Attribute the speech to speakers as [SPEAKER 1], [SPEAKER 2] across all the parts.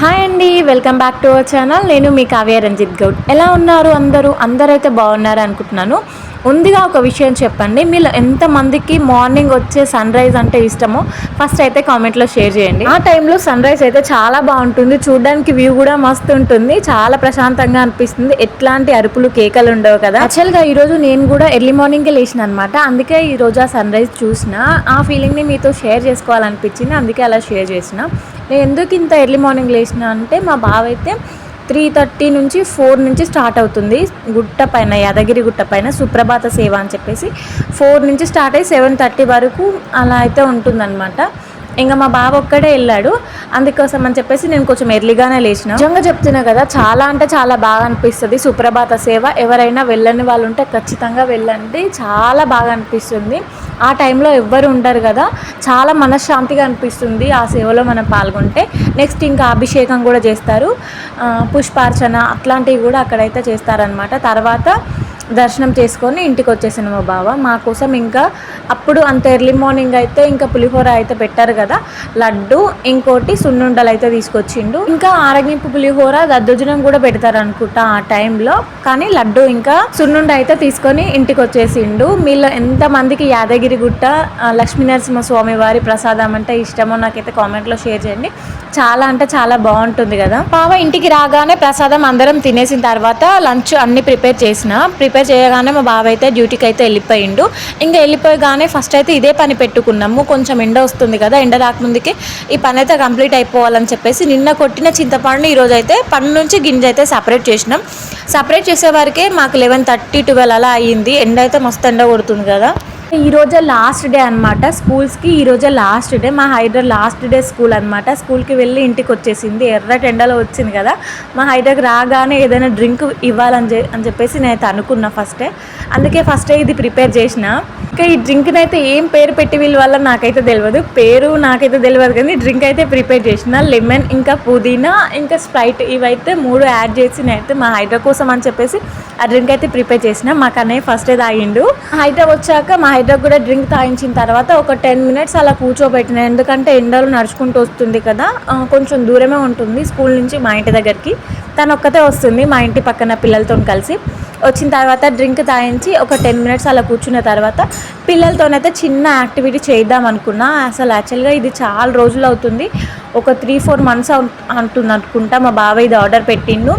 [SPEAKER 1] Hi అండి welcome back to our channel. నేను మీ కావ్య రంజిత్ గౌడ్. ఎలా ఉన్నారు అందరూ? అందరైతే బాగున్నారు అనుకుంటున్నాను. ముందుగా ఒక విషయం చెప్పండి. మీరు ఎంతమందికి మార్నింగ్ వచ్చే సన్ రైజ్ అంటే ఇష్టమో ఫస్ట్ అయితే కామెంట్లో షేర్ చేయండి. ఆ టైంలో సన్ రైజ్ అయితే చాలా బాగుంటుంది. చూడడానికి వ్యూ కూడా మస్తు ఉంటుంది. చాలా ప్రశాంతంగా అనిపిస్తుంది. ఎట్లాంటి అరుపులు కేకలు ఉండవు కదా. యాక్చువల్గా ఈరోజు నేను కూడా ఎర్లీ మార్నింగే లేచిన అనమాట అందుకే ఈరోజు ఆ సన్ రైజ్ చూసిన. ఆ ఫీలింగ్ని మీతో షేర్ చేసుకోవాలనిపించింది. అందుకే అలా షేర్ చేసిన. నేను ఎందుకు ఇంత ఎర్లీ మార్నింగ్ లేచిన అంటే మా బావ అయితే త్రీ థర్టీ నుంచి ఫోర్ నుంచి స్టార్ట్ అవుతుంది. గుట్ట పైన యాదగిరి గుట్ట పైన సుప్రభాత సేవ అని చెప్పేసి ఫోర్ నుంచి స్టార్ట్ అయ్యి సెవెన్ థర్టీ వరకు అలా అయితే ఉంటుందన్నమాట. ఇంకా మా బాబు ఒక్కడే వెళ్ళాడు. అందుకోసం అని చెప్పేసి నేను కొంచెం ఎర్లీగానే లేచిన. నిజంగా చెప్తున్నా కదా చాలా అంటే చాలా బాగా అనిపిస్తుంది. సుప్రభాత సేవ. ఎవరైనా వెళ్ళని వాళ్ళు ఉంటే ఖచ్చితంగా వెళ్ళండి. చాలా బాగా అనిపిస్తుంది. ఆ టైంలో ఎవ్వరు ఉండరు కదా. చాలా మనశ్శాంతిగా అనిపిస్తుంది ఆ సేవలో మనం పాల్గొంటే. నెక్స్ట్ ఇంకా అభిషేకం కూడా చేస్తారు. పుష్పార్చన అట్లాంటివి కూడా అక్కడైతే చేస్తారనమాట తర్వాత దర్శనం చేసుకొని ఇంటికి వచ్చేసాను మా బావ. మా కోసం ఇంకా అప్పుడు అంత ఎర్లీ మార్నింగ్ అయితే ఇంకా పులిహోర అయితే పెట్టారు కదా. లడ్డు ఇంకోటి సున్నుండలు అయితే తీసుకొచ్చిండు. ఇంకా ఆరగింపు పులిహోర దద్దోజనం కూడా పెడతారు అనుకుంటా ఆ టైంలో. కానీ లడ్డు ఇంకా సున్నుండ అయితే తీసుకొని ఇంటికి వచ్చేసిండు మీలో ఎంతమందికి యాదగిరి గుట్ట లక్ష్మీనరసింహ స్వామి వారి ప్రసాదం అంటే ఇష్టమో నాకైతే కామెంట్లో షేర్ చేయండి. చాలా అంటే చాలా బాగుంటుంది కదా. బావ ఇంటికి రాగానే ప్రసాదం అందరం తినేసిన తర్వాత లంచ్ అన్ని ప్రిపేర్ చేసిన. ప్రిపేర్ చేయగానే మా బావ అయితే డ్యూటీకి అయితే వెళ్ళిపోయిండు. ఇంకా వెళ్ళిపోయగానే ఫస్ట్ అయితే ఇదే పని పెట్టుకున్నాము. కొంచెం ఎండ వస్తుంది కదా ఎండ రాకముందుకే ఈ పని అయితే కంప్లీట్ అయిపోవాలని చెప్పేసి నిన్న కొట్టిన చింతపండు ఈరోజు అయితే పండు నుంచి గింజ అయితే సపరేట్ చేసినాం. సపరేట్ చేసే మాకు లెవెన్ థర్టీ ట్వెల్వ్ అలా అయ్యింది. ఎండ అయితే మస్తు ఎండ కొడుతుంది కదా. ఈ రోజే లాస్ట్ డే అనమాట స్కూల్స్కి ఈ రోజే లాస్ట్ డే మా హైదర్ లాస్ట్ డే స్కూల్ అనమాట స్కూల్కి వెళ్ళి ఇంటికి వచ్చేసింది. ఎర్రటి ఎండలో వచ్చింది కదా. మా హైదర్కి రాగానే ఏదైనా డ్రింక్ ఇవ్వాలని చె- అని చెప్పేసి నేను అనుకున్నా ఫస్టే అందుకే ఫస్టే ఇది ప్రిపేర్ చేసిన. ఇంకా ఈ డ్రింక్ని అయితే ఏం పేరు పెట్టి వీళ్ళ వల్ల నాకైతే తెలియదు. పేరు నాకైతే తెలియదు కానీ డ్రింక్ అయితే ప్రిపేర్ చేసిన. లెమన్ ఇంకా పుదీనా ఇంకా స్ప్రైట్ ఇవైతే మూడు యాడ్ చేసి నేనైతే మా హైదర్ కోసం అని చెప్పేసి ఆ డ్రింక్ అయితే ప్రిపేర్ చేసిన. మాకు అన్నయ్య ఫస్టే తాగిండు. హైదర్ వచ్చాక మా హైదరాబాద్ కూడా డ్రింక్ తాగించిన తర్వాత ఒక టెన్ మినిట్స్ అలా కూర్చోబెట్టిన ఎందుకంటే ఎండలు నడుచుకుంటూ వస్తుంది కదా కొంచెం దూరమే ఉంటుంది స్కూల్ నుంచి మా ఇంటి దగ్గరికి. తను ఒక్కతే వస్తుంది మా ఇంటి పక్కన పిల్లలతో కలిసి. వచ్చిన తర్వాత డ్రింక్ తాగించి ఒక టెన్ మినిట్స్ అలా కూర్చున్న తర్వాత పిల్లలతోనైతే చిన్న యాక్టివిటీ చేద్దాం అనుకున్నా. అసలు యాక్చువల్గా ఇది చాలా రోజులు అవుతుంది. ఒక త్రీ ఫోర్ మంత్స్ అంటుంది అనుకుంటా మా బాబాయ్ ఇది ఆర్డర్ పెట్టిండు.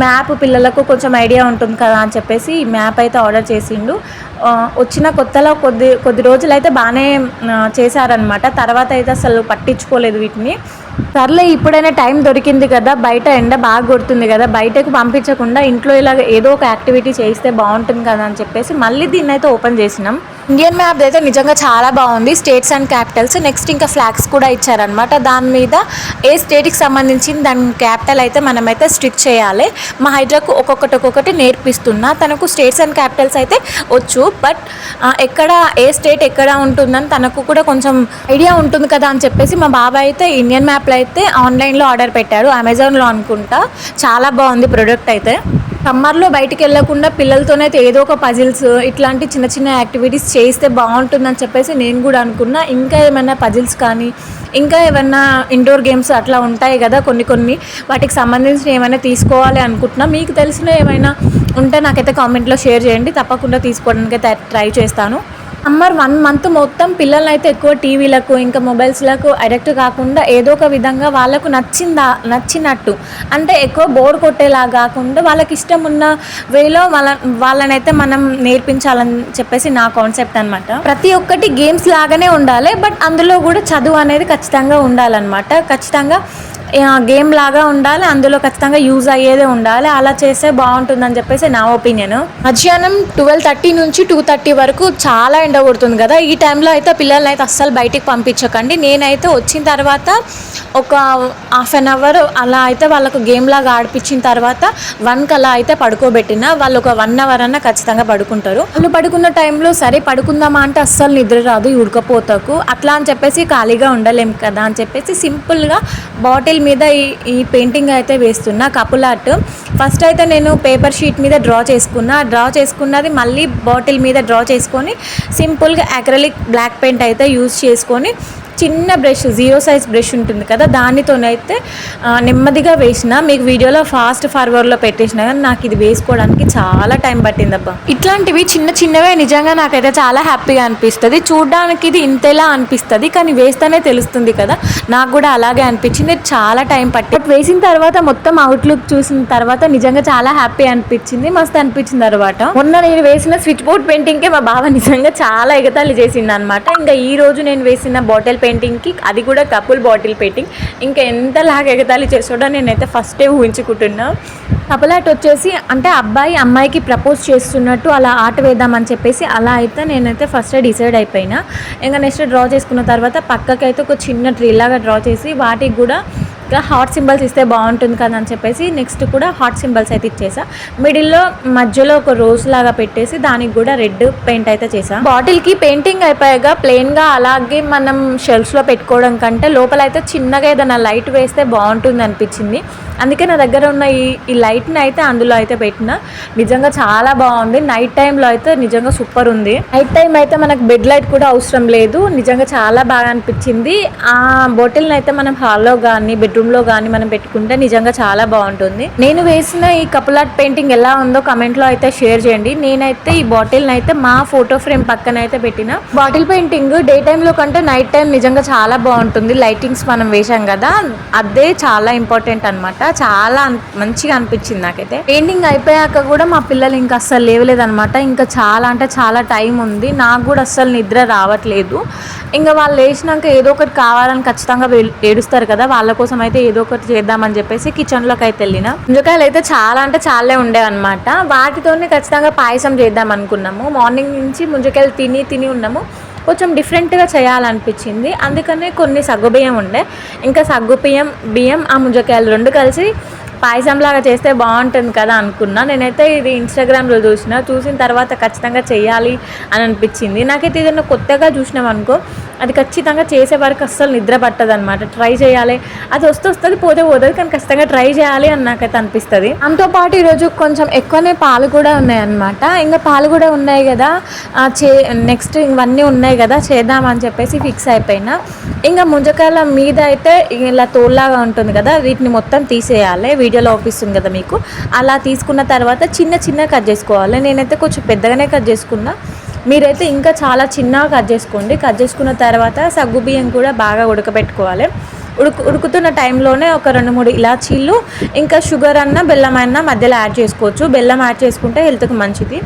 [SPEAKER 1] మ్యాప్ పిల్లలకు కొంచెం ఐడియా ఉంటుంది కదా అని చెప్పేసి మ్యాప్ అయితే ఆర్డర్ చేసిండు. వచ్చిన కొత్తలో కొద్ది కొద్ది రోజులు అయితే బాగానే చేశారనమాట తర్వాత అయితే అసలు పట్టించుకోలేదు వీటిని. సర్లే ఇప్పుడైనా టైం దొరికింది కదా బయట ఎండ బాగా కొడుతుంది కదా బయటకు పంపించకుండా ఇంట్లో ఇలా ఏదో ఒక యాక్టివిటీ చేస్తే బాగుంటుంది కదా అని చెప్పేసి మళ్ళీ దీన్ని అయితే ఓపెన్ చేసినాం. ఇండియన్ మ్యాప్ అయితే నిజంగా చాలా బాగుంది స్టేట్స్ అండ్ క్యాపిటల్స్. నెక్స్ట్ ఇంకా ఫ్లాగ్స్ కూడా ఇచ్చారనమాట దాని మీద ఏ స్టేట్కి సంబంధించిన దాని క్యాపిటల్ అయితే మనమైతే స్టిక్ చేయాలి. మా హైడ్రాకు ఒక్కొక్కటి ఒక్కొక్కటి నేర్పిస్తున్నా. తనకు స్టేట్స్ అండ్ క్యాపిటల్స్ అయితే వచ్చు. బట్ ఎక్కడ ఏ స్టేట్ ఎక్కడ ఉంటుందని తనకు కూడా కొంచెం ఐడియా ఉంటుంది కదా అని చెప్పేసి మా బాబాయ్ అయితే ఇండియన్ మ్యాప్లో అయితే ఆన్లైన్లో ఆర్డర్ పెట్టాడు అమెజాన్లో అనుకుంటా. చాలా బాగుంది ప్రోడక్ట్ అయితే. సమ్మర్లో బయటికి వెళ్ళకుండా పిల్లలతోనైతే ఏదో ఒక పజిల్స్ ఇట్లాంటి చిన్న చిన్న యాక్టివిటీస్ చేస్తే బాగుంటుందని చెప్పేసి నేను కూడా అనుకున్నా. ఇంకా ఏమైనా పజిల్స్ కానీ ఇంకా ఏమైనా ఇండోర్ గేమ్స్ అట్లా ఉంటాయి కదా కొన్ని కొన్ని వాటికి సంబంధించిన ఏమైనా తీసుకోవాలి అనుకుంటున్నా. మీకు తెలిసిన ఏమైనా ఉంటే నాకైతే కామెంట్లో షేర్ చేయండి. తప్పకుండా తీసుకోవడానికి ట్రై చేస్తాను. సమ్మర్ వన్ మంత్ మొత్తం పిల్లల్ని అయితే ఎక్కువ టీవీలకు ఇంకా మొబైల్స్లకు అడిక్ట్ కాకుండా ఏదో ఒక విధంగా వాళ్ళకు నచ్చిందా నచ్చినట్టు. అంటే ఎక్కువ బోర్ కొట్టేలా కాకుండా వాళ్ళకి ఇష్టం ఉన్న వేలో వాళ్ళ వాళ్ళనైతే మనం నేర్పించాలని చెప్పేసి నా కాన్సెప్ట్ అనమాట ప్రతి ఒక్కటి గేమ్స్ లాగానే ఉండాలి బట్ అందులో కూడా చదువు అనేది ఖచ్చితంగా ఉండాలన్నమాట. ఖచ్చితంగా గేమ్ లాగా ఉండాలి అందులో ఖచ్చితంగా యూజ్ అయ్యేదే ఉండాలి అలా చేస్తే బాగుంటుందని చెప్పేసి నా ఒపీనియన్. మధ్యాహ్నం ట్వెల్వ్ థర్టీ నుంచి టూ థర్టీ వరకు చాలా ఎండ కొడుతుంది కదా ఈ టైంలో అయితే పిల్లల్ని అయితే అస్సలు బయటికి పంపించకండి. నేనైతే వచ్చిన తర్వాత ఒక హాఫ్ అన్ అవర్ అలా అయితే వాళ్ళకు గేమ్ లాగా ఆడిపించిన తర్వాత వన్కి అలా అయితే పడుకోబెట్టిన వాళ్ళు ఒక వన్ అవర్ అన్న ఖచ్చితంగా పడుకుంటారు. వాళ్ళు పడుకున్న టైంలో సరే పడుకుందామా అంటే అస్సలు నిద్ర రాదు ఉడకపోతకు. అట్లా అని చెప్పేసి ఖాళీగా ఉండలేం కదా అని చెప్పేసి సింపుల్గా బాటిల్ మీద ఈ ఈ పెయింటింగ్ అయితే వేస్తున్నా కపుల్ ఆర్ట్ ఫస్ట్ అయితే నేను పేపర్ షీట్ మీద డ్రా చేసుకున్నా. డ్రా చేసుకున్నది మళ్ళీ బాటిల్ మీద డ్రా చేసుకొని సింపుల్గా అక్రలిక్ బ్లాక్ పెయింట్ అయితే యూజ్ చేసుకొని చిన్న బ్రష్ జీరో సైజ్ బ్రష్ ఉంటుంది కదా దానితోనైతే నెమ్మదిగా వేసిన మీకు వీడియోలో ఫాస్ట్ ఫార్వర్డ్లో పెట్టేసిన కానీ నాకు ఇది వేసుకోవడానికి చాలా టైం పట్టిందబ్బా. ఇట్లాంటివి చిన్న చిన్నవే నిజంగా నాకైతే చాలా హ్యాపీగా అనిపిస్తుంది. చూడడానికి ఇది ఇంతేలా అనిపిస్తుంది కానీ వేస్తేనే తెలుస్తుంది కదా. నాకు కూడా అలాగే అనిపించింది చాలా టైం పట్టి బట్ వేసిన తర్వాత మొత్తం అవుట్లుక్ చూసిన తర్వాత నిజంగా చాలా హ్యాపీ అనిపించింది మస్తు అనిపించింది తర్వాత మొన్న నేను వేసిన స్విచ్ బోర్డ్ పెయింటింగ్కే మా బావ నిజంగా చాలా ఎగతాళి చేసింది అనమాట ఇంకా ఈ రోజు నేను వేసిన బాటిల్ పెయింటింగ్కి అది కూడా కపుల్ బాటిల్ పెయింటింగ్. ఇంకా ఎంతలాగా ఎగతాళి చేసాడో నేనైతే ఫస్టే ఊహించుకుంటున్నా. కపుల్ ఆర్ట్ వచ్చేసి అంటే అబ్బాయి అమ్మాయికి ప్రపోజ్ చేస్తున్నట్టు అలా ఆట వేద్దామని చెప్పేసి అలా అయితే నేనైతే ఫస్ట్ డిసైడ్ అయిపోయినా. ఇంకా నెక్స్ట్ డ్రా చేసుకున్న తర్వాత పక్కకైతే ఒక చిన్న ట్రీ లాగా డ్రా చేసి వాటికి కూడా ఇట్లా హార్ట్ సింబల్స్ ఇస్తే బాగుంటుంది కదా అని చెప్పేసి నెక్స్ట్ కూడా హార్ట్ సింబల్స్ అయితే ఇచ్చేసా. మిడిల్లో మధ్యలో ఒక రోజ్ లాగా పెట్టేసి దానికి కూడా రెడ్ పెయింట్ అయితే చేసా. బాటిల్కి పెయింటింగ్ అయిపోయాక ప్లెయిన్గా అలాగే మనం షెల్ఫ్స్లో పెట్టుకోవడం కంటే లోపల అయితే చిన్నగా ఏదైనా లైట్ వేస్తే బాగుంటుంది అనిపించింది. అందుకే నా దగ్గర ఉన్న ఈ ఈ లైట్ని అయితే అందులో అయితే పెట్టిన. నిజంగా చాలా బాగుంది. నైట్ టైంలో అయితే నిజంగా సూపర్ ఉంది. నైట్ టైం అయితే మనకు బెడ్ లైట్ కూడా అవసరం లేదు. నిజంగా చాలా బాగా అనిపించింది. ఆ బాటిల్ని అయితే మనం హాల్లో కానీ బెడ్రూమ్లో కానీ మనం పెట్టుకుంటే నిజంగా చాలా బాగుంటుంది. నేను వేసిన ఈ కపుల్ ఆర్ట్ పెయింటింగ్ ఎలా ఉందో కమెంట్లో అయితే షేర్ చేయండి. నేనైతే ఈ బాటిల్ని అయితే మా ఫోటో ఫ్రేమ్ పక్కన అయితే పెట్టిన. బాటిల్ పెయింటింగ్ డే టైంలో కంటే నైట్ టైం నిజంగా చాలా బాగుంటుంది. లైటింగ్స్ మనం వేసాం కదా అదే చాలా ఇంపార్టెంట్ అన్నమాట. చాలా మంచిగా అనిపించింది నాకైతే. పెయింటింగ్ అయిపోయాక కూడా మా పిల్లలు ఇంకా అస్సలు లేవలేదనమాట ఇంకా చాలా అంటే చాలా టైం ఉంది. నాకు కూడా అస్సలు నిద్ర రావట్లేదు. ఇంకా వాళ్ళు లేచినాక ఏదో ఒకటి కావాలని ఖచ్చితంగా ఏడుస్తారు కదా వాళ్ళ కోసం అయితే ఏదో ఒకటి చేద్దామని చెప్పేసి కిచెన్లోకి అయితే వెళ్ళిన. ముంజకాయలు అయితే చాలా అంటే చాలా ఉండేవన్నమాట. అనమాట వాటితోనే ఖచ్చితంగా పాయసం చేద్దాం అనుకున్నాము. మార్నింగ్ నుంచి ముంజకాయలు తిని తిని ఉన్నాము. కొంచెం డిఫరెంట్గా చేయాలనిపించింది. అందుకనే కొన్ని సగ్గుబియ్యం ఉండే. ఇంకా సగ్గుబియ్యం బియ్యం ఆ ముంజకాయలు రెండు కలిసి పాయసంలాగా చేస్తే బాగుంటుంది కదా అనుకున్నా. నేనైతే ఇది ఇన్స్టాగ్రామ్లో చూసిన. చూసిన తర్వాత ఖచ్చితంగా చేయాలి అని అనిపించింది. నాకైతే ఏదైనా కొత్తగా చూసినాం అనుకో అది ఖచ్చితంగా చేసే వరకు అస్సలు నిద్ర పట్టదు అనమాట ట్రై చేయాలి. అది వస్తే వస్తుంది పోతే పోతుంది కానీ ఖచ్చితంగా ట్రై చేయాలి అని నాకైతే అనిపిస్తుంది. దాంతోపాటు ఈరోజు కొంచెం ఎక్కువనే పాలు కూడా ఉన్నాయన్నమాట. ఇంకా పాలు కూడా ఉన్నాయి కదా. ఆ, చే నెక్స్ట్ ఇవన్నీ ఉన్నాయి కదా చేద్దామని చెప్పేసి ఫిక్స్ అయిపోయినా. ఇంకా ముంజకాయల మీద అయితే ఇలా తోల్లాగా ఉంటుంది కదా వీటిని మొత్తం తీసేయాలి. వీడియోలో అవుపిస్తుంది కదా మీకు. అలా తీసుకున్న తర్వాత చిన్న చిన్న కట్ చేసుకోవాలి. నేనైతే కొంచెం పెద్దగానే కట్ చేసుకున్నా. మీరైతే ఇంకా చాలా చిన్నగా కట్ చేసుకోండి. కట్ చేసుకున్న తర్వాత సగ్గు బియ్యం కూడా బాగా ఉడకబెట్టుకోవాలి. ఉడుకు ఉడుకుతున్న టైంలోనే ఒక రెండు మూడు ఇలాచీలు ఇంకా షుగర్ అన్న బెల్లం అన్న మధ్యలో యాడ్ చేసుకోవచ్చు. బెల్లం యాడ్ చేసుకుంటే హెల్త్కి మంచిది.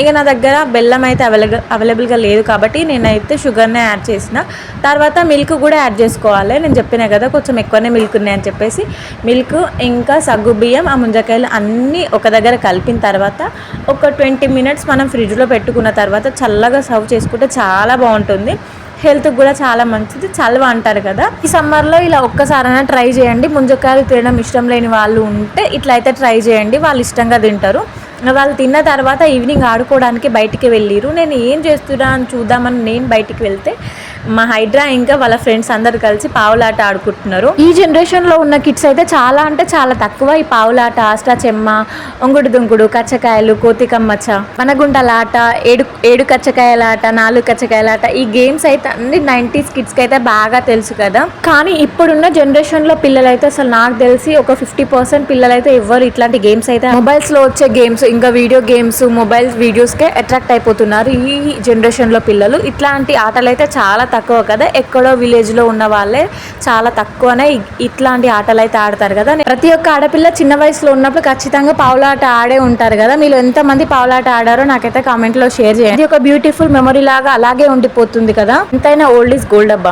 [SPEAKER 1] ఇక నా దగ్గర బెల్లం అయితే అవైలబుల్ అవైలబుల్గా లేదు కాబట్టి నేనైతే షుగర్నే యాడ్ చేసిన. తర్వాత మిల్క్ కూడా యాడ్ చేసుకోవాలి. నేను చెప్పినా కదా కొంచెం ఎక్కువనే మిల్క్ ఉన్నాయని చెప్పేసి. మిల్క్ ఇంకా సగ్గు బియ్యం ఆ ముంజకాయలు అన్నీ ఒక దగ్గర కలిపిన తర్వాత ఒక ట్వంటీ మినిట్స్ మనం ఫ్రిడ్జ్లో పెట్టుకున్న తర్వాత చల్లగా సర్వ్ చేసుకుంటే చాలా బాగుంటుంది. హెల్త్కి కూడా చాలా మంచిది. చలవ అంటారు కదా. ఈ సమ్మర్లో ఇలా ఒక్కసారైనా ట్రై చేయండి. ముంజకాయలు తినడం ఇష్టం లేని వాళ్ళు ఉంటే ఇట్లా అయితే ట్రై చేయండి. వాళ్ళు ఇష్టంగా తింటారు. వాళ్ళు తిన్న తర్వాత ఈవినింగ్ ఆడుకోవడానికి బయటికి వెళ్ళిరు నేను ఏం చేస్తున్నా అని చూద్దామని నేను బయటికి వెళ్తే మా హైడ్రా ఇంకా వాళ్ళ ఫ్రెండ్స్ అందరు కలిసి పావులాట ఆడుకుంటున్నారు. ఈ జనరేషన్లో ఉన్న కిడ్స్ అయితే చాలా అంటే చాలా తక్కువ. ఈ పావులాట ఆస్టా చెమ్మ ఒంగుడు దుంకుడు కచ్చకాయలు కోతికమ్మచ్చ మనగుంటల ఆట ఏడు ఏడు కచ్చకాయల ఆట నాలుగు కచ్చకాయల ఆట ఈ గేమ్స్ అయితే అన్ని నైంటీస్ కిడ్స్కి అయితే బాగా తెలుసు కదా. కానీ ఇప్పుడున్న జనరేషన్లో పిల్లలైతే అసలు నాకు తెలిసి ఒక ఫిఫ్టీ పర్సెంట్ పిల్లలైతే ఎవ్వరు ఎవరు ఇట్లాంటి గేమ్స్ అయితే మొబైల్స్లో వచ్చే గేమ్స్ ఇంకా వీడియో గేమ్స్ మొబైల్ వీడియోస్కే అట్రాక్ట్ అయిపోతున్నారు ఈ జనరేషన్లో పిల్లలు. ఇట్లాంటి ఆటలు అయితే చాలా తక్కువ కదా. ఎక్కడో విలేజ్లో ఉన్న వాళ్ళే చాలా తక్కువనే ఇట్లాంటి ఆటలు అయితే ఆడతారు కదా. ప్రతి ఒక్క ఆడపిల్ల చిన్న వయసులో ఉన్నప్పుడు ఖచ్చితంగా పావులాట ఆడే ఉంటారు కదా. మీరు ఎంతమంది పావులాట ఆడారో నాకైతే కామెంట్లో షేర్ చేయండి. ఇది ఒక బ్యూటిఫుల్ మెమరీ లాగా అలాగే ఉండిపోతుంది కదా. ఎంతైనా ఓల్డ్ ఈజ్ గోల్డ్ అబ్బా.